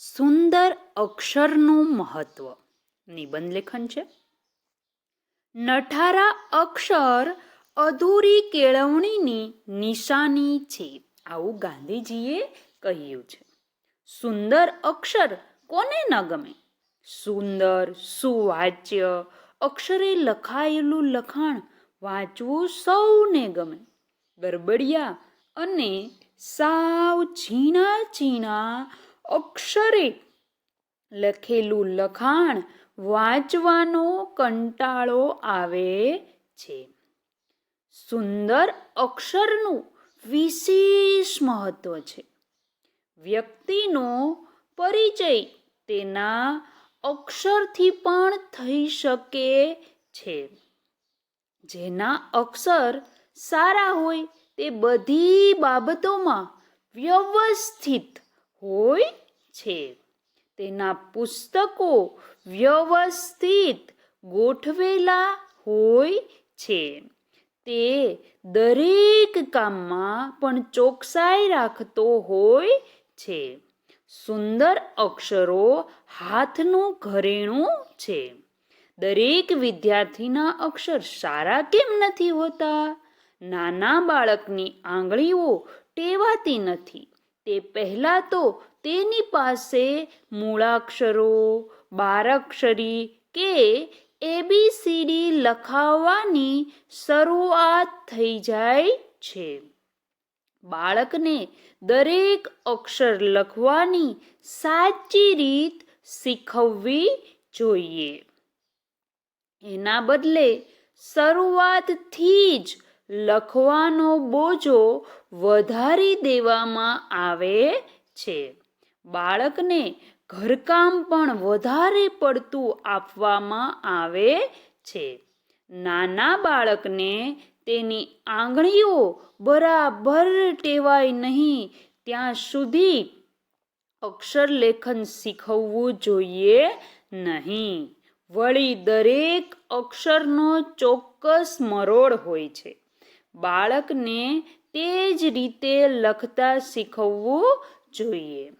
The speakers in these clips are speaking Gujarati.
સુંદર અક્ષરનું મહત્વ. નિબંધ લેખન છે. નઠારા અક્ષર અધૂરી કેળવણીની નિશાની છે. આવું ગાંધીજીએ કહ્યું છે. સુંદર અક્ષર કોને ન ગમે? સુંદર સુવાચ્ય અક્ષરે લખાયેલું લખાણ વાંચવું સૌને ગમે. ગરબડિયા અને સાવ ઝીણા ઝીણા અક્ષરે લખેલું લખાણ વાંચવાનો કંટાળો આવે છે. સુંદર અક્ષરનું વિશેષ મહત્વ છે. વ્યક્તિનો પરિચય તેના અક્ષરથી પણ થઈ શકે છે. જેના અક્ષર સારા હોય તે બધી બાબતોમાં વ્યવસ્થિત હોય છે. તેના પુસ્તકો વ્યવસ્થિત ગોઠવેલા હોય છે. તે દરેક કામમાં પણ ચોકસાઈ રાખતો હોય છે. સુંદર અક્ષરો હાથનું ઘરેણું છે. દરેક વિદ્યાર્થીના અક્ષર સારા કેમ નથી હોતા? નાના બાળકની આંગળીઓ ટેવાતી નથી. તે પહેલાં તો તેની પાસે મૂળાક્ષરો, બારાક્ષરી કે એબીસીડી લખાવવાની શરૂઆત થઈ જાય છે. બાળકને દરેક અક્ષર લખવાની સાચી રીત શીખવવી જોઈએ. એના બદલે શરૂઆતથી જ લખવાનો બોજો વધારી દેવામાં આવે છે. બાળકને ઘરકામ પણ વધારે પડતું આપવામાં આવે છે. નાના બાળકને તેની આંગળીઓ બરાબર ટેવાય નહીં, ત્યાં સુધી અક્ષર લેખન શીખવવું જોઈએ નહીં. વળી દરેક અક્ષરનો ચોક્કસ મરોડ હોય છે. બાળકને તે જ રીતે લખતા શીખવવું જોઈએ.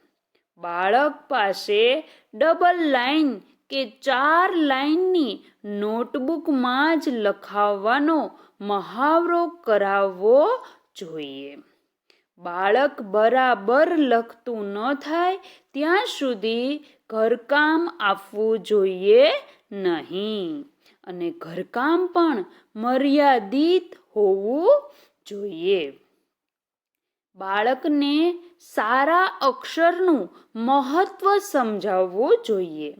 બાળક પાસે ડબલ લાઈન કે ચાર લાઈનની નોટબુકમાં જ લખાવવાનો મહાવરો કરાવવો જોઈએ. બાળક બરાબર લખતું ન થાય ત્યાં સુધી ઘરકામ આપવું જોઈએ નહીં. અને ઘરકામ પણ મર્યાદિત હોવું જોઈએ. બાળકને સારા અક્ષરનું મહત્વ સમજાવવું જોઈએ.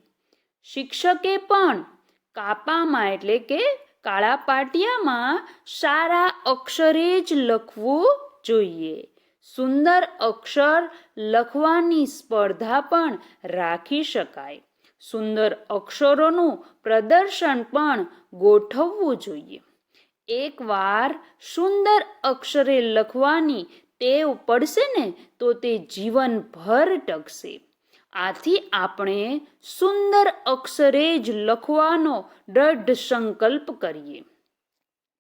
શિક્ષકે પણ કાપામાં એટલે કે કાળા પાટિયામાં સારા અક્ષરે જ લખવું જોઈએ. સુંદર અક્ષર લખવાની સ્પર્ધા પણ રાખી શકાય. સુંદર અક્ષરોનું પ્રદર્શન પણ ગોઠવવું જોઈએ. એકવાર સુંદર અક્ષરે લખવાની ટેવ પડશે ને, તો તે જીવનભર ટકશે. આથી આપણે સુંદર અક્ષરે જ લખવાનો દૃઢ સંકલ્પ કરીએ.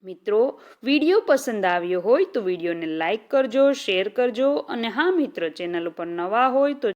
મિત્રો, વીડિયો પસંદ આવ્યો હોય તો વિડીયોને લાઈક કરજો, શેર કરજો અને હા, મિત્રો, ચેનલ ઉપર નવા હોય તો